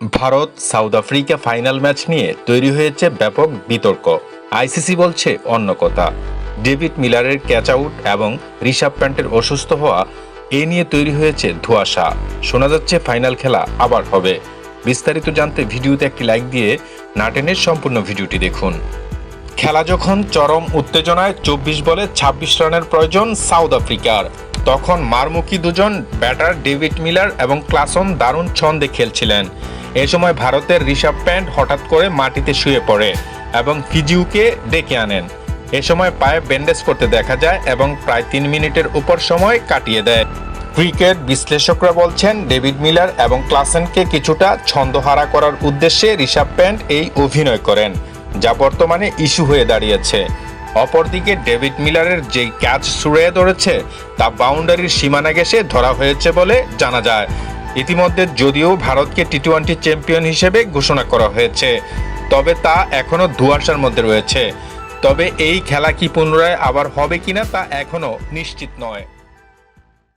Bharat, South Africa final match নিয়ে তৈরি হয়েছে ব্যাপক বিতর্ক। আইসিসি বলছে অন্য কথা। ডেভিড মিলারের ক্যাচ আউট এবং ঋষভ প্যান্টের অসুস্থ হওয়া এ নিয়ে তৈরি হয়েছে ধোঁয়াশা। শোনা যাচ্ছে ফাইনাল খেলা আবার হবে। বিস্তারিত জানতে ভিডিওতে একটি লাইক দিয়ে নাটেনের সম্পূর্ণ ভিডিওটি দেখুন। খেলা যখন চরম উত্তেজনায় চব্বিশ বলে ২৬ রানের প্রয়োজন সাউথ আফ্রিকার। তখন মারমুখী দুজন ব্যাটার ডেভিড মিলার এবং ক্লাসন দারুণ ছন্দে খেলছিলেন। এ সময় ভারতের ঋষভ প্যান্ট হঠাৎ করে মাটিতে শুয়ে পড়ে এবং ফিজিউকে ডেকে আনেন। এ সময় পায়ে ব্যান্ডেজ করতে দেখা যায় এবং প্রায় তিন মিনিটের উপর সময় কাটিয়ে দেয়। ক্রিকেট বিশ্লেষকরা বলছেন, ডেভিড মিলার এবং ক্লাসেনকে কিছুটা ছন্দহারা করার উদ্দেশ্যে ঋষভ প্যান্ট এই অভিনয় করেন, যা বর্তমানে ইস্যু হয়ে দাঁড়িয়েছে। অপরদিকে, ডেভিড মিলারের যেই ক্যাচ ছুড়ে ধরেছে, তা বাউন্ডারির সীমানা গেছে ধরা হয়েছে বলে জানা যায়। ইতিমধ্যে যদিও ভারতকে টি টোয়েন্টি চ্যাম্পিয়ন হিসেবে ঘোষণা করা হয়েছে, তবে তা এখনও ধোয়াশার মধ্যে রয়েছে। তবে এই খেলা কি পুনরায় আবার হবে কিনা তা এখনও নিশ্চিত নয়।